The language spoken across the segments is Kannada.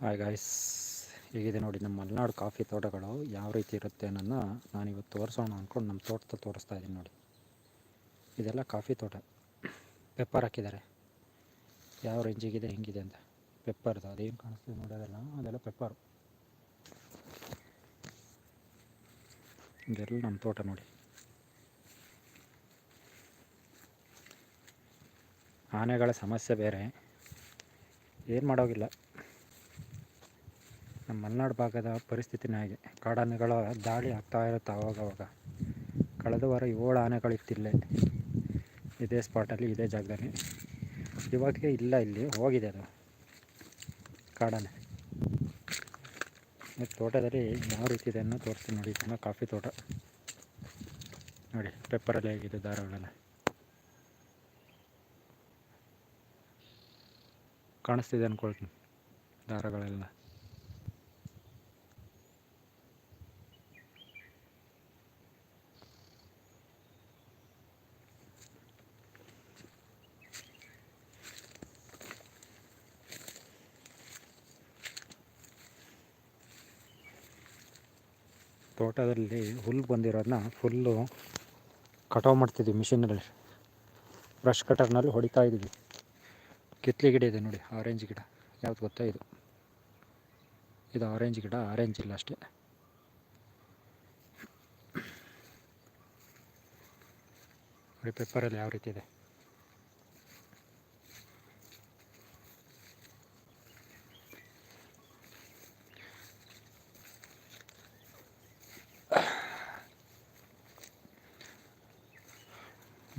ಹಾಯ್ ಗಾಯ್ಸ್ ಹೀಗಿದೆ ನೋಡಿ ನಮ್ಮ ಮಲೆನಾಡು ಕಾಫಿ ತೋಟಗಳು ಯಾವ ರೀತಿ ಇರುತ್ತೆ ಅನ್ನೋದನ್ನ ನಾನಿವತ್ತು ತೋರಿಸೋಣ ಅಂದ್ಕೊಂಡು ನಮ್ಮ ತೋಟದ ತೋರಿಸ್ತಾ ಇದ್ದೀನಿ ನೋಡಿ. ಇದೆಲ್ಲ ಕಾಫಿ ತೋಟ. ಪೆಪ್ಪರ್ ಹಾಕಿದ್ದಾರೆ. ಯಾವ ರೇಂಜಿಗಿದೆ ಹೆಂಗಿದೆ ಅಂತ. ಪೆಪ್ಪರ್ದು ಅದೇನು ಕಾಣಿಸ್ತಿದೆ ನೋಡೋದಲ್ಲ ಅದೆಲ್ಲ. ಪೆಪ್ಪರು ಇದೆಲ್ಲ ನಮ್ಮ ತೋಟ ನೋಡಿ. ಆನೆಗಳ ಸಮಸ್ಯೆ ಬೇರೆ. ಏನು ಮಾಡೋಗಿಲ್ಲ. ನಮ್ಮ ಮಲೆನಾಡು ಭಾಗದ ಪರಿಸ್ಥಿತಿನೇ ಹಾಗೆ. ಕಾಡಾನೆಗಳ ದಾಳಿ ಆಗ್ತಾ ಇರುತ್ತೆ ಆವಾಗವಾಗ ಕಳೆದ ವಾರ ಏಳು ಆನೆಗಳಿತ್ತಿಲ್ಲೇ ಇದೇ ಸ್ಪಾಟಲ್ಲಿ ಇದೇ ಜಾಗದಲ್ಲಿ. ಇವಾಗ ಇಲ್ಲ ಇಲ್ಲಿ, ಹೋಗಿದೆ ಅದು. ಕಾಡಾನೆ. ಮತ್ತು ತೋಟದಲ್ಲಿ ಯಾವ ರೀತಿ ಇದೆ ಅನ್ನೋ ತೋರಿಸ್ತೀನಿ ನೋಡಿ ಚೆನ್ನಾಗಿ ಕಾಫಿ ತೋಟ. ನೋಡಿ ಪೇಪರಲ್ಲಿ ಹೇಗಿದೆ ದಾರಗಳೆಲ್ಲ ಕಾಣಿಸ್ತಿದೆ ಅಂದ್ಕೊಳ್ತೀನಿ ದಾರಗಳೆಲ್ಲ ತೋಟದಲ್ಲಿ ಹುಲ್ಲು ಬಂದಿರೋದನ್ನ ಫುಲ್ಲು ಕಟಾವು ಮಾಡ್ತಿದ್ವಿ ಮಿಷಿನಲ್ಲಿ ಬ್ರಷ್ ಕಟರ್ನಲ್ಲಿ ಹೊಡಿತಾ ಇದ್ದೀವಿ ಕಿತ್ಲಿ ಗಿಡ ಇದೆ ನೋಡಿ ಆರೆಂಜ್ ಗಿಡ. ಯಾವ್ದು ಗೊತ್ತಾ ಇದು? ಇದು ಆರೆಂಜ್ ಗಿಡ ಆರೆಂಜ್ ಇಲ್ಲ ಅಷ್ಟೇ. ಪೇಪರಲ್ಲಿ ಯಾವ ರೀತಿ ಇದೆ.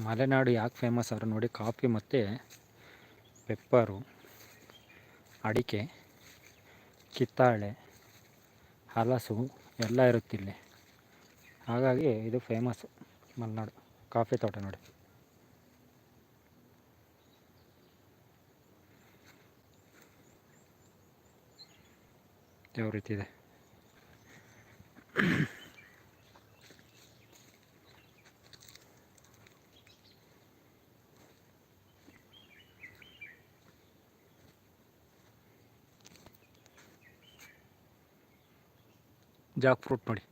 ಮಲೆನಾಡು ಯಾಕೆ ಫೇಮಸ್ ಅವರು ನೋಡಿ ಕಾಫಿ ಮತ್ತು ಪೆಪ್ಪರು, ಅಡಿಕೆ, ಕಿತ್ತಾಳೆ, ಹಲಸು ಎಲ್ಲ ಇರುತ್ತಿಲ್ಲಿ ಹಾಗಾಗಿ ಇದು ಫೇಮಸ್ಸು ಮಲೆನಾಡು ಕಾಫಿ ತೋಟ ನೋಡಿ. ಯಾವ ರೀತಿ ಇದೆ? ಜಾಕ್ ಫ್ರೂಟ್ ನೋಡಿ.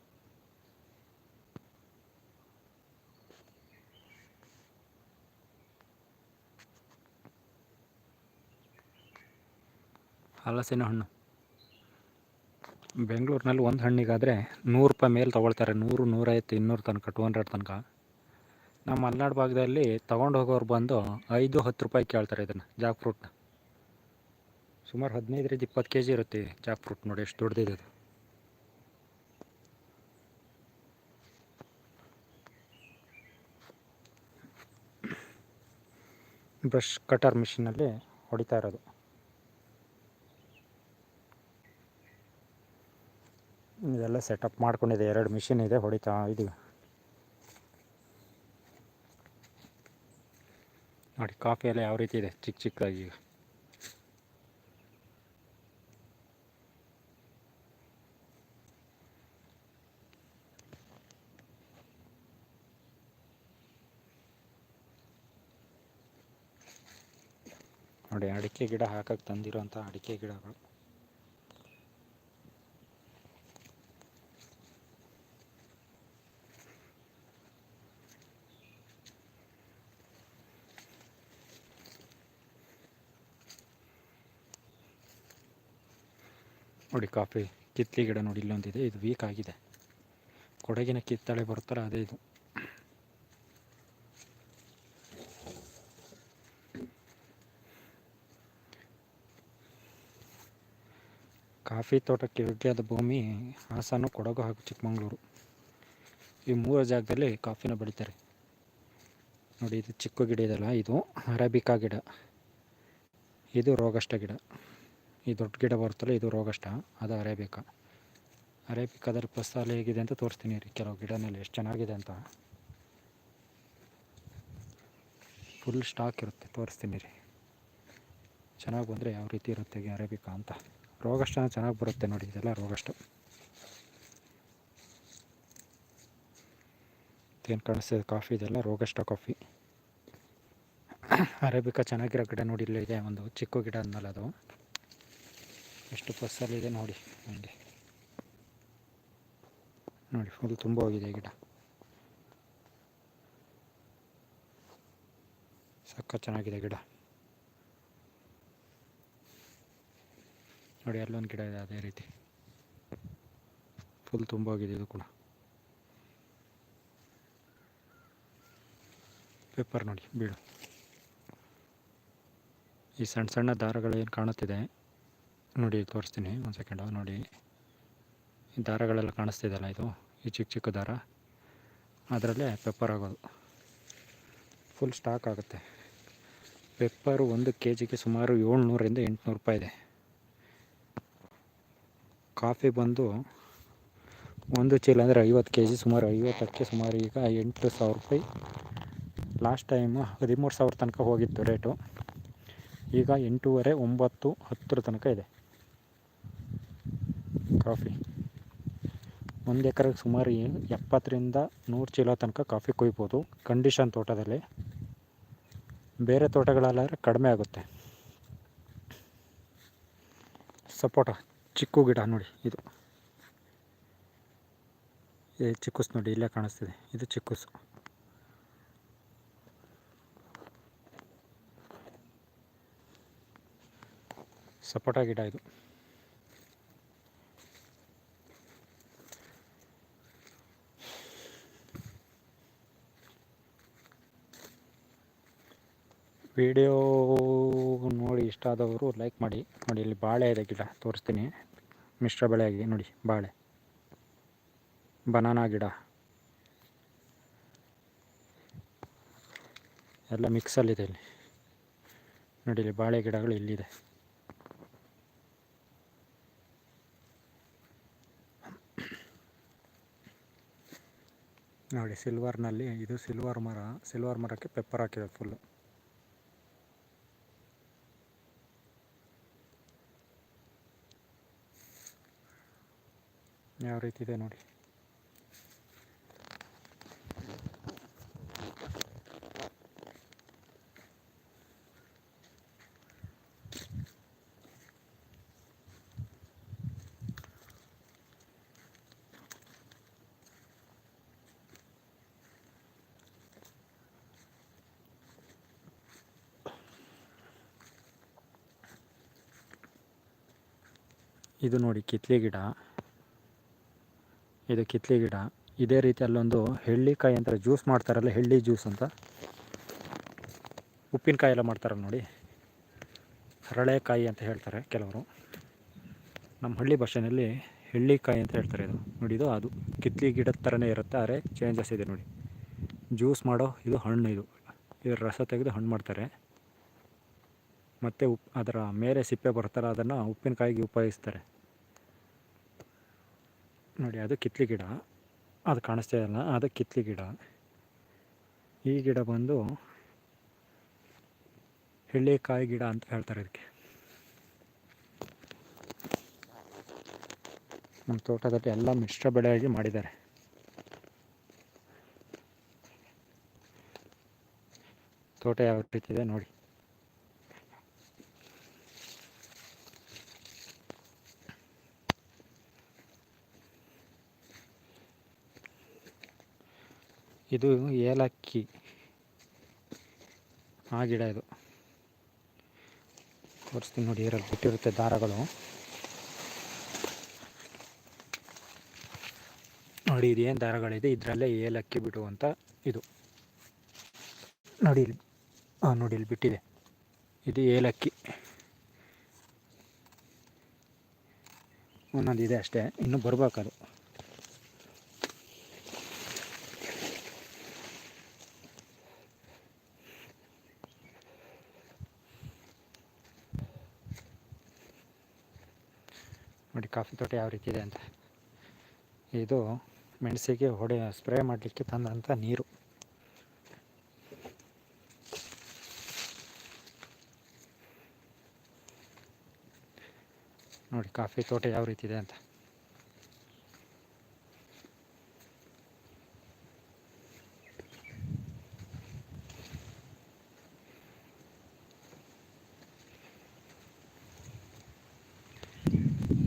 ಹಲಸಿನ ಹಣ್ಣು. ಬೆಂಗಳೂರಿನಲ್ಲಿ ಒಂದು ಹಣ್ಣಿಗಾದರೆ ನೂರು ರೂಪಾಯಿ ಮೇಲೆ ತೊಗೊಳ್ತಾರೆ. ನೂರು, ನೂರೈವತ್ತು, ಇನ್ನೂರು ತನಕ ಟು ಹಂಡ್ರೆಡ್ ತನಕ. ನಮ್ಮ ಮಲೆನಾಡು ಭಾಗದಲ್ಲಿ ತೊಗೊಂಡು ಹೋಗೋರು ಬಂದು ಐದು, ಹತ್ತು ರೂಪಾಯಿ ಕೇಳ್ತಾರೆ ಇದನ್ನು, ಜಾಕ್ ಫ್ರೂಟ್ನ. ಸುಮಾರು ಹದಿನೈದರಿಂದ ಇಪ್ಪತ್ತು ಕೆ ಜಿ ಇರುತ್ತೆ ಜಾಕ್ ಫ್ರೂಟ್ ನೋಡಿ, ಎಷ್ಟು ದೊಡ್ಡದಿದೆ ಬ್ರಷ್ ಕಟರ್ ಮಿಷಿನಲ್ಲಿ ಹೊಡಿತಾ ಇರೋದು. ಇದೆಲ್ಲ ಸೆಟಪ್ ಮಾಡ್ಕೊಂಡಿದೆ. ಎರಡು ಮಿಷಿನ್ ಇದೆ, ಹೊಡಿತಾ ಇದು. ನೋಡಿ, ಕಾಫಿ ಎಲ್ಲ ಯಾವ ರೀತಿ ಇದೆ? ಚಿಕ್ಕ ಚಿಕ್ಕದಾಗಿ ಈಗ. ನೋಡಿ, ಅಡಿಕೆ ಗಿಡ ಹಾಕಕ್ಕೆ ತಂದಿರೋಂಥ ಅಡಿಕೆ ಗಿಡಗಳು. ನೋಡಿ, ಕಾಫಿ ಕಿತ್ತಲೆ ಗಿಡ ನೋಡಿ, ಇಲ್ಲೊಂದಿದೆ. ಇದು ವೀಕ್ ಆಗಿದೆ. ಕೊಡಗಿನ ಕಿತ್ತಳೆ ಬರುತ್ತಲ್ಲ, ಅದೇ ಇದು. ಕಾಫಿ ತೋಟಕ್ಕೆ ಯೋಗ್ಯವಾದ ಭೂಮಿ ಹಾಸನ ಕೊಡಗು ಹಾಗೂ ಚಿಕ್ಕಮಗಳೂರು. ಈ ಮೂರು ಜಾಗದಲ್ಲಿ ಕಾಫಿನ ಬೆಳಿತಾರೆ ನೋಡಿ, ಇದು ಚಿಕ್ಕ ಗಿಡ ಇದೆಲ್ಲ, ಇದು ಅರೇಬಿಕಾ ಗಿಡ. ಇದು ರೋಗಷ್ಟ ಗಿಡ. ಈ ದೊಡ್ಡ ಗಿಡ ಬರುತ್ತಲ್ಲ, ಇದು ರೋಗಷ್ಟ, ಅದು ಅರೇಬಿಕಾ. ಅರೇಬಿಕಾದಲ್ಲಿ ಫಸಲು ಹೇಗಿದೆ ಅಂತ ತೋರಿಸ್ತೀನಿ ರೀ, ಕೆಲವು ಗಿಡನಲ್ಲಿ ಎಷ್ಟು ಚೆನ್ನಾಗಿದೆ ಅಂತ. ಫುಲ್ ಸ್ಟಾಕ್ ಇರುತ್ತೆ, ತೋರಿಸ್ತೀನಿ ರೀ. ಚೆನ್ನಾಗಿ ಬಂದರೆ ಯಾವ ರೀತಿ ಇರುತ್ತೆ ಅರೇಬಿಕಾ ಅಂತ. ರೋಗಷ್ಟ ಚೆನ್ನಾಗಿ ಬರುತ್ತೆ ನೋಡಿ, ಇದೆಲ್ಲ ರೋಗಷ್ಟು. ಏನು ಕಾಣಿಸ್ತದೆ ಕಾಫಿ ಇದೆಲ್ಲ ರೋಗಷ್ಟ ಕಾಫಿ. ಅರೇಬಿಕಾ ಚೆನ್ನಾಗಿರೋ ಗಿಡ ನೋಡಿ, ಇಲ್ಲೇ ಇದೆ ಒಂದು ಚಿಕ್ಕ ಗಿಡ ಅಂದಮೇಲೆ ಅದು. ಎಷ್ಟು ಫಸಲಿದೆ ನೋಡಿ, ಹಂಗೆ. ನೋಡಿ ಫುಲ್ ತುಂಬ ಹೋಗಿದೆ ಗಿಡ. ಸಕ್ಕ ಚೆನ್ನಾಗಿದೆ ಗಿಡ. ನೋಡಿ, ಅಲ್ಲೊಂದು ಗಿಡ ಇದೆ, ಅದೇ ರೀತಿ. ಫುಲ್ ತುಂಬ ಹೋಗಿದೆ ಇದು ಕೂಡ. ಪೇಪರ್ ನೋಡಿ, ಬೀಳು. ಈ ಸಣ್ಣ ಸಣ್ಣ ದಾರಗಳು ಏನು ಕಾಣುತ್ತಿದೆ? ನೋಡಿ, ತೋರಿಸ್ತೀನಿ ಒಂದು ಸೆಕೆಂಡು ನೋಡಿ, ಈ ದಾರಗಳೆಲ್ಲ ಕಾಣಿಸ್ತಿದೆಯಲ್ಲ ಇದು? ಈ ಚಿಕ್ಕ ಚಿಕ್ಕ ದಾರ. ಅದರಲ್ಲೇ ಪೆಪ್ಪರ್ ಆಗೋದು. ಫುಲ್ ಸ್ಟಾಕ್ ಆಗುತ್ತೆ. ಪೆಪ್ಪರು ಒಂದು ಕೆ ಜಿಗೆ ಸುಮಾರು ಏಳ್ನೂರಿಂದ ಎಂಟುನೂರು ರೂಪಾಯಿ ಇದೆ. ಕಾಫಿ ಬಂದು ಒಂದು ಚೀಲ ಅಂದರೆ ಐವತ್ತು ಕೆ ಜಿ ಸುಮಾರು, ಐವತ್ತಕ್ಕೆ ಸುಮಾರು, ಈಗ ಎಂಟು ಸಾವಿರ ರೂಪಾಯಿ. ಲಾಸ್ಟ್ ಟೈಮ್ ಹದಿಮೂರು ಸಾವಿರ ತನಕ ಹೋಗಿತ್ತು ರೇಟು. ಈಗ ಎಂಟೂವರೆ, ಒಂಬತ್ತು, ಹತ್ತರ ತನಕ ಇದೆ. ಕಾಫಿ. ಒಂದು ಎಕರೆಗೆ ಸುಮಾರು ಎಪ್ಪತ್ತರಿಂದ ನೂರು ಚೀಲ ತನಕ ಕಾಫಿ ಕೊಯ್ಬೋದು ಕಂಡೀಷನ್ ತೋಟದಲ್ಲಿ. ಬೇರೆ ತೋಟಗಳಲ್ಲಾದರೆ ಕಡಿಮೆ ಆಗುತ್ತೆ. ಸಪೋಟ ಚಿಕ್ಕು ಗಿಡ ನೋಡಿ ಇದು. ಚಿಕ್ಕುಸ್ ನೋಡಿ ಇಲ್ಲೇ ಕಾಣಿಸ್ತಿದೆ. ಇದು ಚಿಕ್ಕುಸು. ಸಪೋಟ ಗಿಡ ಇದು. ವಿಡಿಯೋ ನೋಡಿ ಇಷ್ಟ ಆದವರು ಲೈಕ್ ಮಾಡಿ. ನೋಡಿ, ಇಲ್ಲಿ ಬಾಳೆ ಇದೆ ಗಿಡ, ತೋರಿಸ್ತೀನಿ. ಮಿಶ್ರ ಬೆಳೆಯಾಗಿ, ನೋಡಿ, ಬಾಳೆ. ಬನಾನಾ ಗಿಡ. ಎಲ್ಲ ಮಿಕ್ಸಲ್ಲಿದೆ ಇಲ್ಲಿ. ನೋಡಿ, ಇಲ್ಲಿ ಬಾಳೆ ಗಿಡಗಳು ಇಲ್ಲಿದೆ. ನೋಡಿ ಸಿಲ್ವರ್ನಲ್ಲಿ ಇದು ಸಿಲ್ವರ್ ಮರ. ಸಿಲ್ವರ್ ಮರಕ್ಕೆ ಪೆಪ್ಪರ್ ಹಾಕಿದೆ ಫುಲ್ಲು ಯಾವ ರೀತಿ ಇದೆ ನೋಡಿ. ಇದು ನೋಡಿ ಕಿತ್ಲೆ ಗಿಡ. ಇದು ಕಿತ್ಲಿ ಗಿಡ. ಇದೇ ರೀತಿ ಅಲ್ಲೊಂದು ಹೆಳ್ಳಿಕಾಯಿ ಅಂತ ಜ್ಯೂಸ್ ಮಾಡ್ತಾರಲ್ಲ, ಹೆಳ್ಳಿ ಜ್ಯೂಸ್ ಅಂತ. ಉಪ್ಪಿನಕಾಯಿ ಎಲ್ಲ ಮಾಡ್ತಾರೆ ನೋಡಿ. ಹರಳೆಕಾಯಿ ಅಂತ ಹೇಳ್ತಾರೆ ಕೆಲವರು. ನಮ್ಮ ಹಳ್ಳಿ ಭಾಷೆಯಲ್ಲಿ ಹೆಳ್ಳಿಕಾಯಿ ಅಂತ ಹೇಳ್ತಾರೆ ಇದು. ನೋಡಿ, ಇದು ಅದು. ಕಿತ್ಲಿ ಗಿಡದ ಥರನೇ ಇರುತ್ತೆ, ಆದರೆ ಚೇಂಜಸ್ ಇದೆ ನೋಡಿ. ಜ್ಯೂಸ್ ಮಾಡೋ ಇದು ಹಣ್ಣು ಇದು. ಇದರ ರಸ ತೆಗೆದು ಹಣ್ಣು ಮಾಡ್ತಾರೆ. ಮತ್ತು ಉಪ್ ಅದರ ಮೇಲೆ ಸಿಪ್ಪೆ ಬರ್ತಾರೆ ಅದನ್ನು ಉಪ್ಪಿನಕಾಯಿಗೆ ಉಪಯೋಗಿಸ್ತಾರೆ. ನೋಡಿ, ಅದು ಕಿತ್ಲಿ ಗಿಡ. ಅದು ಕಾಣಿಸ್ತಾ ಇಲ್ಲ ಅದು ಕಿತ್ಲಿ ಗಿಡ. ಈ ಗಿಡ ಬಂದು ಹೆಳ್ಳೆಕಾಯಿ ಗಿಡ ಅಂತ ಹೇಳ್ತಾರೆ ಇದಕ್ಕೆ. ನಮ್ಮ ತೋಟದಲ್ಲಿ ಎಲ್ಲ ಮಿಶ್ರ ಬೆಳೆಯಾಗಿ ಮಾಡಿದ್ದಾರೆ. ತೋಟ ಯಾವ ರೀತಿ ಇದೆ ನೋಡಿ. ಇದು ಏಲಕ್ಕಿ. ಆ ಗಿಡ ಇದು. ತೋರಿಸ್ತೀನಿ ನೋಡಿ ಇದರಲ್ಲಿ ಬಿಟ್ಟಿರುತ್ತೆ ದಾರಗಳು. ನೋಡಿ ಇದು ಏನು ದಾರಗಳಿದೆ? ಇದರಲ್ಲೇ ಏಲಕ್ಕಿ ಬಿಡುವಂಥ ಇದು. ನೋಡಿ ಇಲ್ಲಿ. ಹಾಂ ನೋಡಿ ಇಲ್ಲಿ ಬಿಟ್ಟಿದೆ. ಇದು ಏಲಕ್ಕಿ. ಒಂದೊಂದು ಇದೆ ಅಷ್ಟೇ. ಇನ್ನೂ ಬರ್ಬೇಕದು ನೋಡಿ ಕಾಫಿ ತೋಟ ಯಾವ ರೀತಿ ಇದೆ ಅಂತ. ಇದು ಮೆಣಸಿಗೆ ಹೊಡೆ ಸ್ಪ್ರೇ ಮಾಡಲಿಕ್ಕೆ ತಂದಂಥ ನೀರು. ನೋಡಿ ಕಾಫಿ ತೋಟ ಯಾವ ರೀತಿ ಇದೆ ಅಂತ.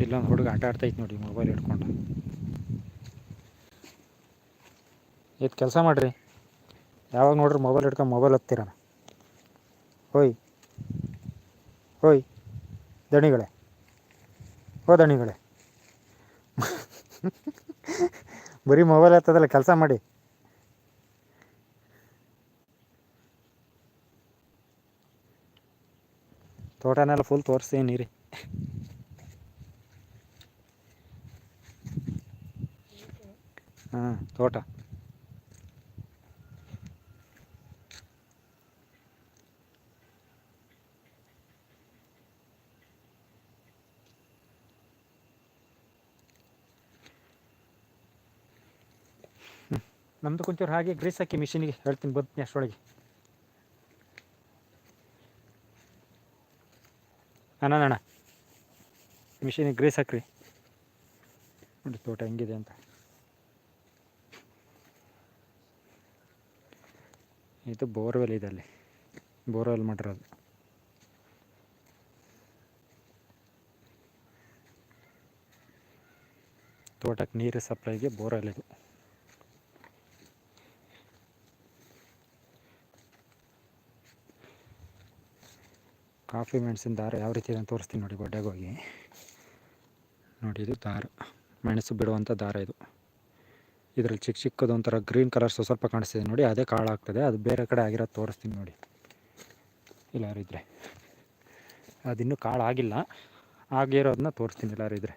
ಇಲ್ಲೊಂದು ಹುಡುಗ ಆಟ ಆಡ್ತೈತೆ ನೋಡಿ ಮೊಬೈಲ್ ಹಿಡ್ಕೊಂಡು. ಇದು ಕೆಲಸ ಮಾಡಿರಿ? ಯಾವಾಗ ನೋಡ್ರಿ ಮೊಬೈಲ್ ಹಿಡ್ಕೊಂಡು ಮೊಬೈಲ್ ಹತ್ತೀರ? ಹೋಯ್. ಹೋಯ್. ದಣಿಗಳೇ. ಹೋ ದಣಿಗಳೇ. ಬರೀ ಮೊಬೈಲ್ ಹತ್ತದಲ್ಲ, ಕೆಲಸ ಮಾಡಿ. ತೋಟನೆಲ್ಲ ಫುಲ್ ತೋರಿಸ್ತೀನಿ ನೀರಿ. ಹಾಂ, ತೋಟ. ನಮ್ದು ಕೊಂಚೂರು ಹಾಗೆ ಗ್ರೀಸ್ ಹಾಕಿ ಮಿಷಿನಿಗೆ ಹೇಳ್ತೀನಿ ಬರ್ತೀನಿ ಅಷ್ಟರೊಳಗೆ. ಅಣ್ಣ ಅಣ್ಣ ಮಿಷಿನಿಗೆ ಗ್ರೀಸ್ ಹಾಕ್ರಿ. ನೋಡಿ, ತೋಟ ಹೆಂಗಿದೆ ಅಂತ. ಇದು ಬೋರ್ವೆಲ್ ಇದೆ ಅಲ್ಲಿ ಬೋರ್ವೆಲ್ ಮಾಡಿರೋದು ತೋಟಕ್ಕೆ ನೀರು ಸಪ್ಲೈಗೆ ಬೋರ್ವೆಲ್ ಇದು. ಕಾಫಿ ಮೆಣಸಿನ ದಾರ ಯಾವ ರೀತಿ ಇದೆ ತೋರಿಸ್ತೀನಿ ನೋಡಿ, ಗೊಡ್ಡೆಗೆ ಹೋಗಿ. ನೋಡಿ, ಇದು ದಾರ. ಮೆಣಸು ಬಿಡುವಂಥ ದಾರ ಇದು. ಇದರಲ್ಲಿ ಚಿಕ್ಕ ಚಿಕ್ಕದು ಒಂಥರ ಗ್ರೀನ್ ಕಲರ್ ಸ್ವಲ್ಪ ಕಾಣಿಸ್ತಿದೆ ನೋಡಿ, ಅದೇ ಕಾಳು ಆಗ್ತದೆ ಅದು ಬೇರೆ ಕಡೆ ಆಗಿರೋದು ತೋರಿಸ್ತೀನಿ ನೋಡಿ. ಇಲ್ಲಾರಿದ್ರೆ ಅದು ಅದಿನ್ನೂ ಕಾಳು ಆಗಿಲ್ಲ ಆಗಿರೋದನ್ನ ತೋರಿಸ್ತೀನಿ ಇಲ್ಲಾರಿದ್ರೆ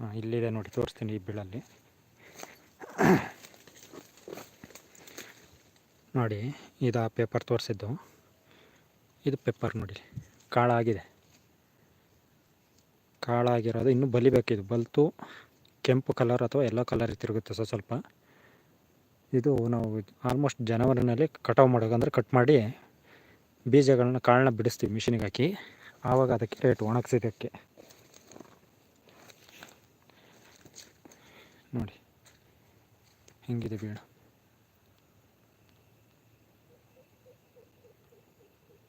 ಹಾಂ, ಇಲ್ಲಿದೆ ನೋಡಿ, ತೋರಿಸ್ತೀನಿ ಈ ಬೀಳಲ್ಲಿ. ನೋಡಿ, ಇದು ಆ ಪೇಪರ್ ತೋರಿಸಿದ್ದು. ಇದು ಪೇಪರ್ ನೋಡಿ ಕಾಳಾಗಿದೆ. ಕಾಳಾಗಿರೋದು ಇನ್ನೂ ಬಲಿಬೇಕಿದು ಬಲ್ತು, ಕೆಂಪು ಕಲರ್ ಅಥವಾ ಎಲ್ಲೋ ಕಲರ್ ತಿರುಗುತ್ತೆ ಸ್ವಲ್ಪ ಸ್ವಲ್ಪ. ಇದು ನಾವು ಆಲ್ಮೋಸ್ಟ್ ಜನವರಿನಲ್ಲಿ ಕಟಾವು ಮಾಡೋದು ಅಂದರೆ ಕಟ್ ಮಾಡಿ ಬೀಜಗಳನ್ನ ಕಾಳನ್ನ ಬಿಡಿಸ್ತೀವಿ ಮಿಷಿನಿಗೆ ಹಾಕಿ. ಆವಾಗ ಅದಕ್ಕೆ ರೇಟ್ ಒಣಗಿಸಿದ್ದಕ್ಕೆ ನೋಡಿ. ಹೆಂಗಿದೆ ಬೀಳು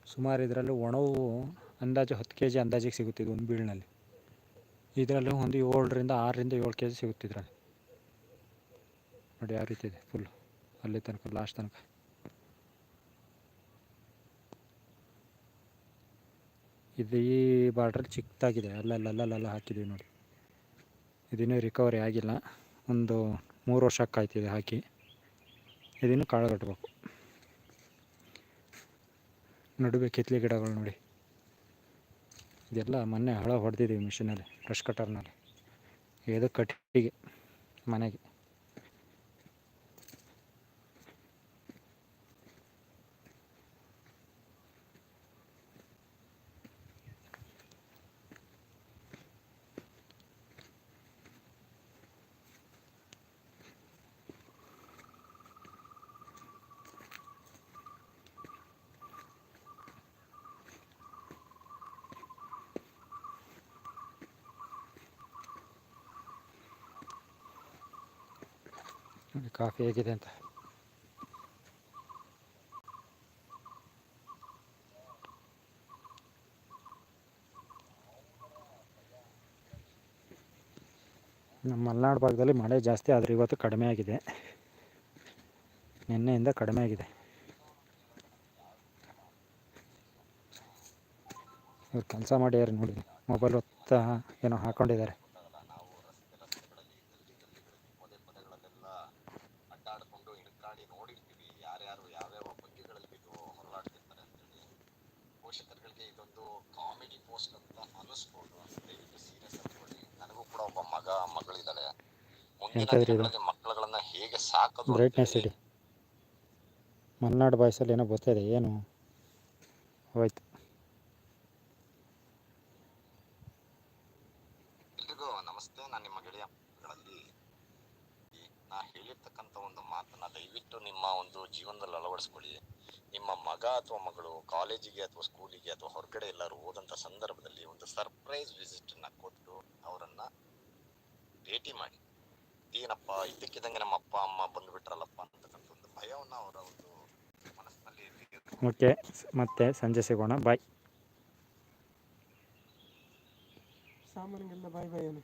ಸುಮಾರು ಇದರಲ್ಲಿ ಒಣವು ಅಂದಾಜು ಹತ್ತು ಕೆ ಜಿ ಅಂದಾಜಿಗೆ ಸಿಗುತ್ತಿದ್ದು ಒಂದು ಬೀಳ್ನಲ್ಲಿ. ಇದರಲ್ಲಿ ಒಂದು ಏಳರಿಂದ ಆರರಿಂದ ಏಳು ಕೆ ಜಿ ಸಿಗುತ್ತಿದ್ರಲ್ಲಿ ನೋಡಿ ಯಾವ ರೀತಿ ಇದೆ ಫುಲ್ಲು ಅಲ್ಲಿ ತನಕ ಲಾಸ್ಟ್ ತನಕ. ಇದು ಈ ಬಾರ್ಡ್ರ್ ಚಿಕ್ಕದಾಗಿದೆ. ಅಲ್ಲಲ್ಲಲ್ಲಲ್ಲ ಹಾಕಿದ್ದೀವಿ ನೋಡಿ. ಇದಿನ್ನೂ ರಿಕವರಿ ಆಗಿಲ್ಲ. ಒಂದು ಮೂರು ವರ್ಷಕ್ಕಾಯ್ತಿದೆ ಹಾಕಿ. ಇದನ್ನು ಕಾಳು ಕಟ್ಟಬೇಕು ನಡುವೆ ಕಿತ್ಲೆ ಗಿಡಗಳು ನೋಡಿ. ಇದೆಲ್ಲ ಮೊನ್ನೆ ಹಳ ಹೊಡೆದಿದ್ದೀವಿ ಮಿಷಿನಲ್ಲಿ ಬ್ರಷ್ ಕಟರ್ನಲ್ಲಿ. ಇದು ಕಟ್ಟಿಗೆ ಮನೆಗೆ. ನೋಡಿ ಕಾಫಿ ಹೇಗಿದೆ ಅಂತ ನಮ್ಮ ಮಲೆನಾಡು ಭಾಗದಲ್ಲಿ ಮಳೆ ಜಾಸ್ತಿ ಆದರೆ ಇವತ್ತು ಕಡಿಮೆ ಆಗಿದೆ ನಿನ್ನೆಯಿಂದ ಕಡಿಮೆ ಆಗಿದೆ ಇವ್ರು ಕೆಲಸ ಮಾಡ್ಯಾರ ನೋಡಿ ಮೊಬೈಲ್ ಹೊತ್ತ ಏನೋ ಹಾಕ್ಕೊಂಡಿದ್ದಾರೆ ಎಂತದ್ರಿ ಇದು? ಮಕ್ಕಳುಗಳನ್ನ ಹೇಗೆ ಸಾಕೋದು ಬ್ರೈಟ್ನೆಸ್ ಇಡಿ. ಮಲ್ನಾಡು ಬಾಯ್ಸಲ್ಲಿ ಏನೋ ಗೊತ್ತಿದೆ ಏನು? ಹೋಯ್ತು. ಎಲ್ರಿಗೂ ನಮಸ್ತೆ ನಾನು ನಿಮ್ಮ ಗೆಳೆಯ ಮಕ್ಕಳಲ್ಲಿ. ನಾ ಹೇಳಿರ್ತಕ್ಕಂಥ ಒಂದು ಮಾತನ್ನ ದಯವಿಟ್ಟು ನಿಮ್ಮ ಒಂದು ಜೀವನದಲ್ಲಿ ಅಳವಡಿಸ್ಕೊಳ್ಳಿ. ನಿಮ್ಮ ಮಗ ಅಥವಾ ಮಗಳು ಕಾಲೇಜಿಗೆ ಅಥವಾ ಸ್ಕೂಲಿಗೆ ಅಥವಾ ಹೊರಗಡೆ ಎಲ್ಲರೂ ಹೋದಂಥ ಸಂದರ್ಭದಲ್ಲಿ ಒಂದು ಸರ್ಪ್ರೈಸ್ ವಿಸಿಟ್ ಅನ್ನ ಕೊಟ್ಟು ಅವರನ್ನು ಭೇಟಿ ಮಾಡಿ. ಏನಪ್ಪ ಇದಕ್ಕಿದಂಗೆ ನಮ್ಮ ಅಪ್ಪ ಅಮ್ಮ ಬಂದ್ಬಿಟ್ರಲ್ಲಪ್ಪ ಅಂತಕ್ಕಂಥ ಒಂದು ಭಯವನ್ನ ಅವರ ಒಂದು ಮನಸ್ಸಿನಲ್ಲಿ ಓಕೆ ಮತ್ತೆ ಸಂಜೆ ಸಿಗೋಣ ಬಾಯ್ ಸಾಮಾನಿಗೆಲ್ಲ ಬಾಯ್ ಬಾಯ್ ಏನು